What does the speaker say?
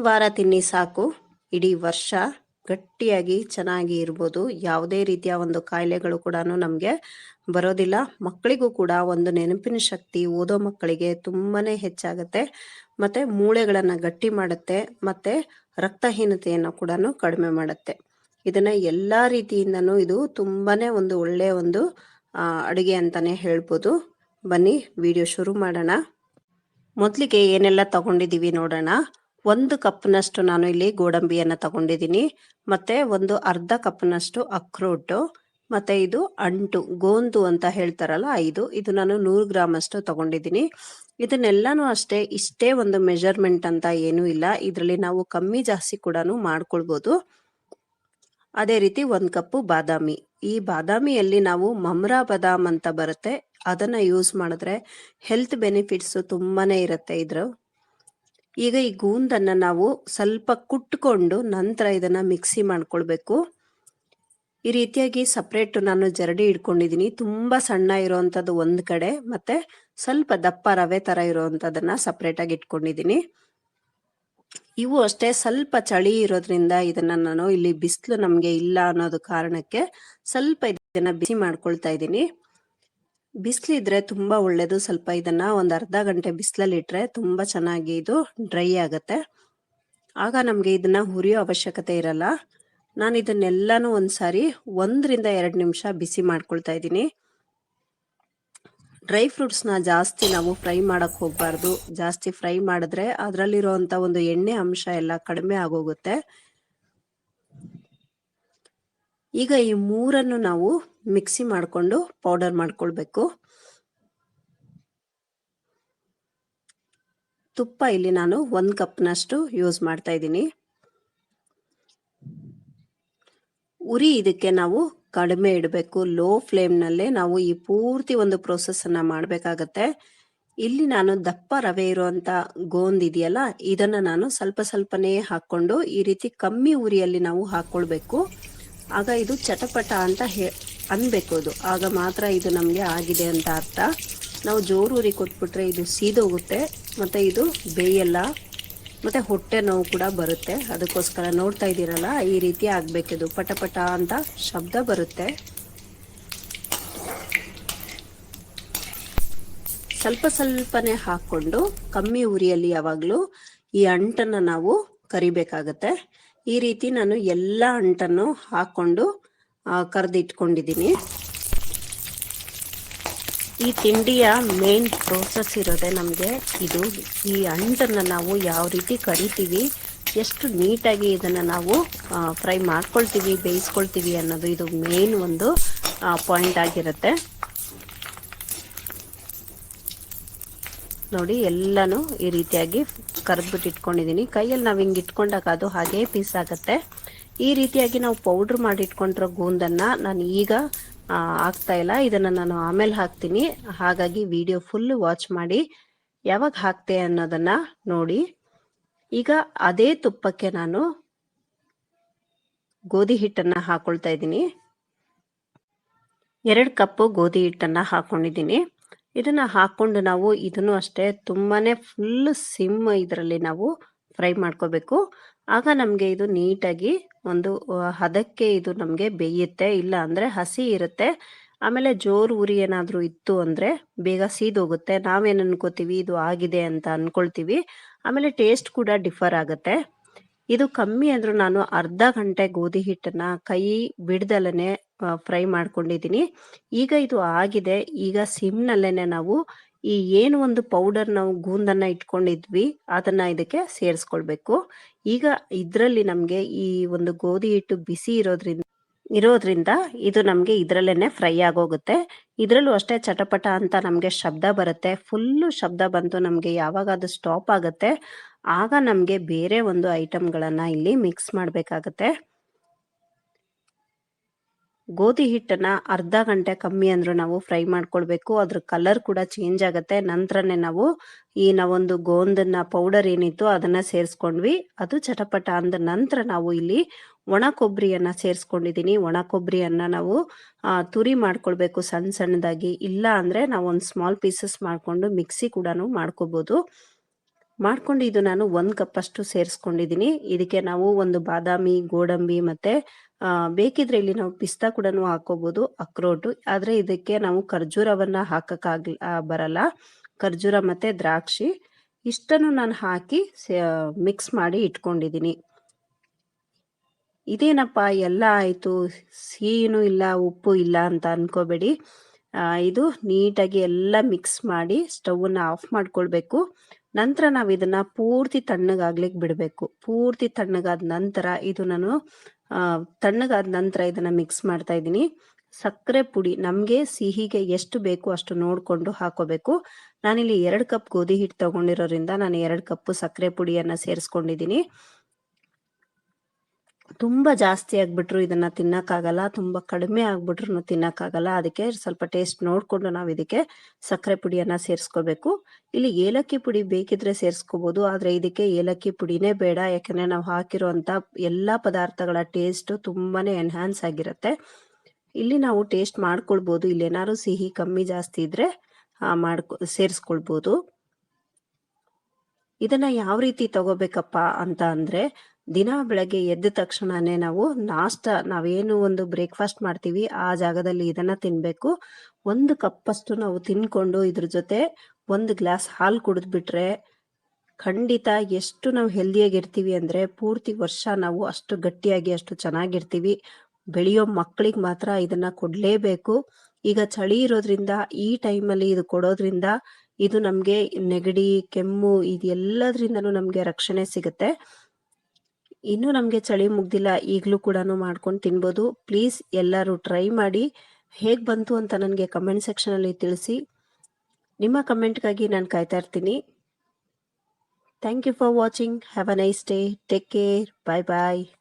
ಒಂದು ವಾರ ತಿನ್ನಿ ಸಾಕು. ಇಡೀ ವರ್ಷ ಗಟ್ಟಿಯಾಗಿ ಚೆನ್ನಾಗಿ ಇರ್ಬೋದು. ಯಾವುದೇ ರೀತಿಯ ಒಂದು ಕಾಯಿಲೆಗಳು ಕೂಡ ನಮಗೆ ಬರೋದಿಲ್ಲ. ಮಕ್ಕಳಿಗೂ ಕೂಡ ಒಂದು ನೆನಪಿನ ಶಕ್ತಿ ಓದೋ ಮಕ್ಕಳಿಗೆ ತುಂಬಾನೇ ಹೆಚ್ಚಾಗುತ್ತೆ. ಮತ್ತೆ ಮೂಳೆಗಳನ್ನು ಗಟ್ಟಿ ಮಾಡುತ್ತೆ. ಮತ್ತೆ ರಕ್ತಹೀನತೆಯನ್ನು ಕೂಡ ಕಡಿಮೆ ಮಾಡುತ್ತೆ. ಇದನ್ನ ಎಲ್ಲಾ ರೀತಿಯಿಂದನೂ ಇದು ತುಂಬಾನೇ ಒಂದು ಒಳ್ಳೆಯ ಒಂದು ಅಡುಗೆ ಅಂತಾನೆ ಹೇಳ್ಬೋದು. ಬನ್ನಿ, ವಿಡಿಯೋ ಶುರು ಮಾಡೋಣ. ಮೊದಲಿಗೆ ಏನೆಲ್ಲ ತಗೊಂಡಿದ್ದೀವಿ ನೋಡೋಣ. ಒಂದು ಕಪ್ನಷ್ಟು ನಾನು ಇಲ್ಲಿ ಗೋಡಂಬಿಯನ್ನ ತಗೊಂಡಿದ್ದೀನಿ. ಮತ್ತೆ ಒಂದು ಅರ್ಧ ಕಪ್ನಷ್ಟು ಅಕ್ರೋಟು ಮತ್ತೆ ಇದು ಅಂಟು, ಗೋಂದು ಅಂತ ಹೇಳ್ತಾರಲ್ಲ ಐದು. ಇದು ನಾನು ನೂರು ಗ್ರಾಮ್ ಅಷ್ಟು ತಗೊಂಡಿದ್ದೀನಿ. ಇದನ್ನೆಲ್ಲಾನು ಅಷ್ಟೇ, ಇಷ್ಟೇ ಒಂದು ಮೆಜರ್ಮೆಂಟ್ ಅಂತ ಏನೂ ಇಲ್ಲ. ಇದರಲ್ಲಿ ನಾವು ಕಮ್ಮಿ ಜಾಸ್ತಿ ಕೂಡ ಮಾಡ್ಕೊಳ್ಬೋದು. ಅದೇ ರೀತಿ ಒಂದ್ ಕಪ್ಪು ಬಾದಾಮಿ. ಈ ಬಾದಾಮಿಯಲ್ಲಿ ನಾವು ಮಮ್ರಾ ಬಾದಾಮ್ ಅಂತ ಬರುತ್ತೆ. ಅದನ್ನ ಯೂಸ್ ಮಾಡಿದ್ರೆ ಹೆಲ್ತ್ ಬೆನಿಫಿಟ್ಸ್ ತುಂಬಾನೇ ಇರುತ್ತೆ ಇದ್ರ ಈಗ ಈ ಗೂಂದನ್ನ ನಾವು ಸ್ವಲ್ಪ ಕುಟ್ಕೊಂಡು ನಂತರ ಇದನ್ನ ಮಿಕ್ಸಿ ಮಾಡ್ಕೊಳ್ಬೇಕು. ಈ ರೀತಿಯಾಗಿ ಸಪ್ರೇಟ್ ನಾನು ಜರಡಿ ಇಟ್ಕೊಂಡಿದ್ದೀನಿ. ತುಂಬಾ ಸಣ್ಣ ಇರುವಂತದ್ದು ಒಂದು ಕಡೆ, ಮತ್ತೆ ಸ್ವಲ್ಪ ದಪ್ಪ ರವೆ ತರ ಇರೋವಂಥದ್ದನ್ನು ಸಪ್ರೇಟಾಗಿ ಆಗಿ ಇಟ್ಕೊಂಡಿದೀನಿ ಇವು ಅಷ್ಟೇ ಸ್ವಲ್ಪ ಚಳಿ ಇರೋದ್ರಿಂದ ಇದನ್ನ ನಾನು ಇಲ್ಲಿ ಬಿಸಿಲು ನಮಗೆ ಇಲ್ಲ ಅನ್ನೋದು ಕಾರಣಕ್ಕೆ ಸ್ವಲ್ಪ ಇದನ್ನ ಬಿಸಿ ಮಾಡ್ಕೊಳ್ತಾ ಇದ್ದೀನಿ. ಬಿಸಿಲಿದ್ರೆ ತುಂಬಾ ಒಳ್ಳೇದು. ಸ್ವಲ್ಪ ಇದನ್ನ ಒಂದು ಅರ್ಧ ಗಂಟೆ ಬಿಸಿಲಲ್ಲಿ ಇಟ್ರೆ ತುಂಬಾ ಚೆನ್ನಾಗಿ ಇದು ಡ್ರೈ ಆಗುತ್ತೆ. ಆಗ ನಮಗೆ ಇದನ್ನ ಹುರಿಯೋ ಅವಶ್ಯಕತೆ ಇರಲ್ಲ. ನಾನು ಇದನ್ನೆಲ್ಲಾನು ಒಂದ್ಸಾರಿ ಒಂದರಿಂದ ಎರಡು ನಿಮಿಷ ಬಿಸಿ ಮಾಡ್ಕೊಳ್ತಾ ಇದ್ದೀನಿ. ಡ್ರೈ ಫ್ರೂಟ್ಸ್ನ ಜಾಸ್ತಿ ನಾವು ಫ್ರೈ ಮಾಡಕ್ ಹೋಗ್ಬಾರ್ದು. ಜಾಸ್ತಿ ಫ್ರೈ ಮಾಡಿದ್ರೆ ಅದರಲ್ಲಿರುವಂಥ ಒಂದು ಎಣ್ಣೆ ಅಂಶ ಎಲ್ಲ ಕಡಿಮೆ ಆಗೋಗುತ್ತೆ. ಈಗ ಈ ಮೂರನ್ನು ನಾವು ಮಿಕ್ಸಿ ಮಾಡಿಕೊಂಡು ಪೌಡರ್ ಮಾಡ್ಕೊಳ್ಬೇಕು. ತುಪ್ಪ ಇಲ್ಲಿ ನಾನು ಒಂದು ಕಪ್ನಷ್ಟು ಯೂಸ್ ಮಾಡ್ತಾ ಇದ್ದೀನಿ. ಉರಿ ಇದಕ್ಕೆ ನಾವು ಕಡಿಮೆ ಇಡಬೇಕು. ಲೋ ಫ್ಲೇಮ್ ನಲ್ಲೇ ನಾವು ಈ ಪೂರ್ತಿ ಒಂದು ಪ್ರೋಸೆಸ್ಸನ್ನು ಮಾಡ್ಬೇಕಾಗತ್ತೆ. ಇಲ್ಲಿ ನಾನು ದಪ್ಪ ರವೆ ಇರುವಂತ ಗೋಂದ್ ಇದೆಯಲ್ಲ, ಇದನ್ನ ನಾನು ಸ್ವಲ್ಪ ಸ್ವಲ್ಪನೇ ಹಾಕೊಂಡು ಈ ರೀತಿ ಕಮ್ಮಿ ಉರಿಯಲ್ಲಿ ನಾವು ಹಾಕೊಳ್ಬೇಕು. ಆಗ ಇದು ಚಟಪಟ ಅಂತ ಹೇ ಅನ್ಬೇಕು ಅದು. ಆಗ ಮಾತ್ರ ಇದು ನಮಗೆ ಆಗಿದೆ ಅಂತ ಅರ್ಥ. ನಾವು ಜೋರೂರಿ ಕೊಟ್ಬಿಟ್ರೆ ಇದು ಸೀದೋಗುತ್ತೆ, ಮತ್ತೆ ಇದು ಬೇಯಲ್ಲ, ಮತ್ತೆ ಹೊಟ್ಟೆ ನೋವು ಕೂಡ ಬರುತ್ತೆ. ಅದಕ್ಕೋಸ್ಕರ ನೋಡ್ತಾ ಇದ್ದೀರಲ್ಲ, ಈ ರೀತಿ ಆಗಬೇಕು ಇದು. ಪಟಪಟ ಅಂತ ಶಬ್ದ ಬರುತ್ತೆ. ಸ್ವಲ್ಪ ಸ್ವಲ್ಪನೇ ಹಾಕೊಂಡು ಕಮ್ಮಿ ಉರಿಯಲ್ಲಿ ಯಾವಾಗಲೂ ಈ ಅಂಟನ್ನ ನಾವು ಕರಿಬೇಕಾಗತ್ತೆ. ಈ ರೀತಿ ನಾನು ಎಲ್ಲ ಅಂಟನ್ನು ಹಾಕೊಂಡು ಕರೆದಿಟ್ಕೊಂಡಿದ್ದೀನಿ. ಈ ತಿಂಡಿಯ ಮೇನ್ ಪ್ರೋಸೆಸ್ ಇರೋದೇ ನಮಗೆ ಇದು. ಈ ಅಂಟನ್ನು ನಾವು ಯಾವ ರೀತಿ ಕರಿತೀವಿ, ಎಷ್ಟು ನೀಟಾಗಿ ಇದನ್ನು ನಾವು ಫ್ರೈ ಮಾಡ್ಕೊಳ್ತೀವಿ, ಬೇಯಿಸ್ಕೊಳ್ತೀವಿ ಅನ್ನೋದು ಇದು ಮೇನ್ ಒಂದು ಪಾಯಿಂಟ್ ಆಗಿರುತ್ತೆ. ನೋಡಿ, ಎಲ್ಲಾನು ಈ ರೀತಿಯಾಗಿ ಕರೆದ್ಬಿಟ್ಟು ಇಟ್ಕೊಂಡಿದ್ದೀನಿ. ಕೈಯಲ್ಲಿ ನಾವು ಹಿಂಗೆ ಇಟ್ಕೊಂಡಾಗ ಅದು ಹಾಗೇ ಪೀಸ್ ಆಗುತ್ತೆ. ಈ ರೀತಿಯಾಗಿ ನಾವು ಪೌಡ್ರ್ ಮಾಡಿ ಇಟ್ಕೊಂಡಿರೋ ಗೂಂದನ್ನ ನಾನು ಈಗ ಆಗ್ತಾ ಇಲ್ಲ. ಇದನ್ನ ನಾನು ಆಮೇಲೆ ಹಾಕ್ತೀನಿ. ಹಾಗಾಗಿ ವಿಡಿಯೋ ಫುಲ್ ವಾಚ್ ಮಾಡಿ. ಯಾವಾಗ ಹಾಕ್ತೆ ಅನ್ನೋದನ್ನ ನೋಡಿ. ಈಗ ಅದೇ ತುಪ್ಪಕ್ಕೆ ನಾನು ಗೋಧಿ ಹಿಟ್ಟನ್ನ ಹಾಕೊಳ್ತಾ ಇದ್ದೀನಿ. ಎರಡು ಕಪ್ಪು ಗೋಧಿ ಹಿಟ್ಟನ್ನ ಹಾಕೊಂಡಿದ್ದೀನಿ. ಇದನ್ನ ಹಾಕೊಂಡು ನಾವು ಇದನ್ನು ಅಷ್ಟೇ ತುಂಬಾನೇ ಫುಲ್ ಸಿಮ್ ಇದರಲ್ಲಿ ನಾವು ಫ್ರೈ ಮಾಡ್ಕೋಬೇಕು. ಆಗ ನಮಗೆ ಇದು ನೀಟಾಗಿ ಒಂದು ಹದಕ್ಕೆ ಇದು ನಮಗೆ ಬೇಯುತ್ತೆ, ಇಲ್ಲ ಅಂದರೆ ಹಸಿ ಇರುತ್ತೆ. ಆಮೇಲೆ ಜೋರು ಉರಿ ಏನಾದರೂ ಇತ್ತು ಅಂದರೆ ಬೇಗ ಸೀದೋಗುತ್ತೆ. ನಾವೇನು ಅನ್ಕೋತೀವಿ, ಇದು ಆಗಿದೆ ಅಂತ ಅನ್ಕೊಳ್ತೀವಿ. ಆಮೇಲೆ ಟೇಸ್ಟ್ ಕೂಡ ಡಿಫರ್ ಆಗುತ್ತೆ. ಇದು ಕಮ್ಮಿ ಅಂದರೂ ನಾನು ಅರ್ಧ ಗಂಟೆ ಗೋಧಿ ಹಿಟ್ಟನ್ನು ಕೈ ಬಿಡ್ದಲನೆ ಫ್ರೈ ಮಾಡ್ಕೊಂಡಿದ್ದೀನಿ. ಈಗ ಇದು ಆಗಿದೆ. ಈಗ ಸಿಮ್ನಲ್ಲೇ ನಾವು ಈ ಏನು ಒಂದು ಪೌಡರ್ ನಾವು ಗೂಂದನ್ನ ಇಟ್ಕೊಂಡಿದ್ವಿ, ಅದನ್ನ ಇದಕ್ಕೆ ಸೇರಿಸ್ಕೊಳ್ಬೇಕು. ಈಗ ಇದ್ರಲ್ಲಿ ನಮಗೆ ಈ ಒಂದು ಗೋಧಿ ಹಿಟ್ಟು ಬಿಸಿ ಇರೋದ್ರಿಂದ ಇರೋದ್ರಿಂದ ಇದು ನಮಗೆ ಇದರಲ್ಲೇನೆ ಫ್ರೈ ಆಗೋಗುತ್ತೆ. ಇದ್ರಲ್ಲೂ ಅಷ್ಟೇ ಚಟಪಟ ಅಂತ ನಮಗೆ ಶಬ್ದ ಬರುತ್ತೆ. ಫುಲ್ಲು ಶಬ್ದ ಬಂತು ನಮಗೆ ಯಾವಾಗ ಅದು ಸ್ಟಾಪ್ ಆಗುತ್ತೆ. ಆಗ ನಮಗೆ ಬೇರೆ ಒಂದು ಐಟಮ್ಗಳನ್ನು ಇಲ್ಲಿ ಮಿಕ್ಸ್ ಮಾಡ್ಬೇಕಾಗತ್ತೆ. ಗೋಧಿ ಹಿಟ್ಟನ್ನ ಅರ್ಧ ಗಂಟೆ ಕಮ್ಮಿ ಅಂದ್ರೂ ನಾವು ಫ್ರೈ ಮಾಡ್ಕೊಳ್ಬೇಕು. ಅದ್ರ ಕಲರ್ ಕೂಡ ಚೇಂಜ್ ಆಗುತ್ತೆ. ನಂತರನೇ ನಾವು ಈ ನಾವೊಂದು ಗೋಂದನ್ನ ಪೌಡರ್ ಏನಿತ್ತು ಅದನ್ನ ಸೇರಿಸ್ಕೊಂಡ್ವಿ. ಅದು ಚಟಪಟ ಅಂದ ನಂತರ ನಾವು ಇಲ್ಲಿ ಒಣ ಕೊಬ್ಬರಿಯನ್ನ ಸೇರಿಸ್ಕೊಂಡಿದೀನಿ. ಒಣ ಕೊಬ್ಬರಿಯನ್ನ ನಾವು ತುರಿ ಮಾಡ್ಕೊಳ್ಬೇಕು ಸಣ್ಣ ಸಣ್ಣದಾಗಿ. ಇಲ್ಲ ಅಂದ್ರೆ ನಾವು ಒಂದು ಸ್ಮಾಲ್ ಪೀಸಸ್ ಮಾಡ್ಕೊಂಡು ಮಿಕ್ಸಿ ಕೂಡ ಮಾಡ್ಕೋಬಹುದು ಮಾಡ್ಕೊಂಡು ಇದು ನಾನು ಒಂದು ಕಪ್ ಅಷ್ಟು ಸೇರಿಸ್ಕೊಂಡಿದ್ದೀನಿ ಇದಕ್ಕೆ ನಾವು ಒಂದು ಬಾದಾಮಿ, ಗೋಡಂಬಿ ಮತ್ತೆ ಬೇಕಿದ್ರೆ ಇಲ್ಲಿ ನಾವು ಪಿಸ್ತಾ ಕೂಡ ಹಾಕೋಬಹುದು ಅಕ್ರೋಟು ಆದ್ರೆ ಇದಕ್ಕೆ ನಾವು ಖರ್ಜೂರವನ್ನ ಹಾಕಕ್ಕಾಗ್ಲ ಆ, ಬರಲ್ಲ. ಖರ್ಜೂರ ಮತ್ತೆ ದ್ರಾಕ್ಷಿ. ಇಷ್ಟನ್ನು ನಾನು ಹಾಕಿ ಮಿಕ್ಸ್ ಮಾಡಿ ಇಟ್ಕೊಂಡಿದ್ದೀನಿ ಇದೇನಪ್ಪ ಎಲ್ಲ ಆಯ್ತು. ಸಿಹಿನೂ ಇಲ್ಲ ಉಪ್ಪು ಇಲ್ಲ ಅಂತ ಅನ್ಕೋಬೇಡಿ. ಇದು ನೀಟಾಗಿ ಎಲ್ಲ ಮಿಕ್ಸ್ ಮಾಡಿ ಸ್ಟವ್ನ ಆಫ್ ಮಾಡ್ಕೊಳ್ಬೇಕು. ನಂತರ ನಾವು ಇದನ್ನ ಪೂರ್ತಿ ತಣ್ಣಗಾಗ್ಲಿಕ್ಕೆ ಬಿಡಬೇಕು. ಪೂರ್ತಿ ತಣ್ಣಗಾದ ನಂತರ ಇದು ನಾನು ತಣ್ಣಗಾದ ನಂತರ ಇದನ್ನ ಮಿಕ್ಸ್ ಮಾಡ್ತಾ ಇದ್ದೀನಿ. ಸಕ್ಕರೆ ಪುಡಿ ನಮಗೆ ಸಿಹಿಗೆ ಎಷ್ಟು ಬೇಕು ಅಷ್ಟು ನೋಡ್ಕೊಂಡು ಹಾಕೋಬೇಕು. ನಾನಿಲ್ಲಿ ಎರಡು ಕಪ್ ಗೋಧಿ ಹಿಟ್ಟು ತಗೊಂಡಿರೋದ್ರಿಂದ ನಾನು ಎರಡು ಕಪ್ ಸಕ್ಕರೆ ಪುಡಿಯನ್ನ ಸೇರಿಸ್ಕೊಂಡಿದ್ದೀನಿ. ತುಂಬಾ ಜಾಸ್ತಿ ಆಗ್ಬಿಟ್ರು ಇದನ್ನ ತಿನ್ನಕ್ಕಾಗಲ್ಲ, ತುಂಬಾ ಕಡಿಮೆ ಆಗ್ಬಿಟ್ರು ತಿನ್ನಕ್ಕಾಗಲ್ಲ. ಅದಕ್ಕೆ ಸ್ವಲ್ಪ ಟೇಸ್ಟ್ ನೋಡ್ಕೊಂಡು ನಾವು ಇದಕ್ಕೆ ಸಕ್ಕರೆ ಪುಡಿಯನ್ನ ಸೇರಿಸ್ಕೋಬೇಕು. ಇಲ್ಲಿ ಏಲಕ್ಕಿ ಪುಡಿ ಬೇಕಿದ್ರೆ ಸೇರಿಸ್ಕೋಬಹುದು ಆದ್ರೆ ಇದಕ್ಕೆ ಏಲಕ್ಕಿ ಪುಡಿನೇ ಬೇಡ. ಯಾಕಂದ್ರೆ ನಾವು ಹಾಕಿರುವಂತ ಎಲ್ಲಾ ಪದಾರ್ಥಗಳ ಟೇಸ್ಟ್ ತುಂಬಾನೇ ಎನ್ಹಾನ್ಸ್ ಆಗಿರುತ್ತೆ. ಇಲ್ಲಿ ನಾವು ಟೇಸ್ಟ್ ಮಾಡ್ಕೊಳ್ಬಹುದು ಇಲ್ಲಿ ಏನಾದ್ರು ಸಿಹಿ ಕಮ್ಮಿ ಜಾಸ್ತಿ ಇದ್ರೆ ಮಾಡ್ಕೊ ಸೇರಿಸ್ಕೊಳ್ಬಹುದು ಇದನ್ನ ಯಾವ ರೀತಿ ತಗೋಬೇಕಪ್ಪ ಅಂತ ಅಂದ್ರೆ ದಿನ ಬೆಳಗ್ಗೆ ಎದ್ದ ತಕ್ಷಣನೇ ನಾವು ನಾಷ್ಟ, ನಾವೇನು ಒಂದು ಬ್ರೇಕ್ಫಾಸ್ಟ್ ಮಾಡ್ತೀವಿ, ಆ ಜಾಗದಲ್ಲಿ ಇದನ್ನ ತಿನ್ಬೇಕು. ಒಂದು ಕಪ್ಪಷ್ಟು ನಾವು ತಿನ್ಕೊಂಡು ಇದ್ರ ಜೊತೆ ಒಂದು ಗ್ಲಾಸ್ ಹಾಲು ಕುಡಿದ್ಬಿಟ್ರೆ ಖಂಡಿತ ಎಷ್ಟು ನಾವು ಹೆಲ್ದಿಯಾಗಿರ್ತೀವಿ ಅಂದ್ರೆ ಪೂರ್ತಿ ವರ್ಷ ನಾವು ಅಷ್ಟು ಗಟ್ಟಿಯಾಗಿ, ಅಷ್ಟು ಚೆನ್ನಾಗಿರ್ತೀವಿ. ಬೆಳೆಯೋ ಮಕ್ಕಳಿಗೆ ಮಾತ್ರ ಇದನ್ನ ಕೊಡ್ಲೇಬೇಕು. ಈಗ ಚಳಿ ಇರೋದ್ರಿಂದ, ಈ ಟೈಮಲ್ಲಿ ಇದು ಕೊಡೋದ್ರಿಂದ ಇದು ನಮ್ಗೆ ನೆಗಡಿ, ಕೆಮ್ಮು ಇದೆಲ್ಲದ್ರಿಂದನೂ ನಮ್ಗೆ ರಕ್ಷಣೆ ಸಿಗುತ್ತೆ. ಇನ್ನು ನಮಗೆ ಚಳಿ ಮುಗ್ದಿಲ್ಲ, ಈಗಲೂ ಕೂಡ ಮಾಡ್ಕೊಂಡು ತಿನ್ಬೋದು. ಪ್ಲೀಸ್ ಎಲ್ಲರೂ ಟ್ರೈ ಮಾಡಿ. ಹೇಗ್ ಬಂತು ಅಂತ ನನಗೆ ಕಮೆಂಟ್ ಸೆಕ್ಷನ್ ಅಲ್ಲಿ ತಿಳಿಸಿ. ನಿಮ್ಮ ಕಮೆಂಟ್ಗಾಗಿ ನಾನು ಕಾಯ್ತಾ ಇರ್ತೀನಿ. Thank you for watching. Have a nice day. Take care. Bye bye.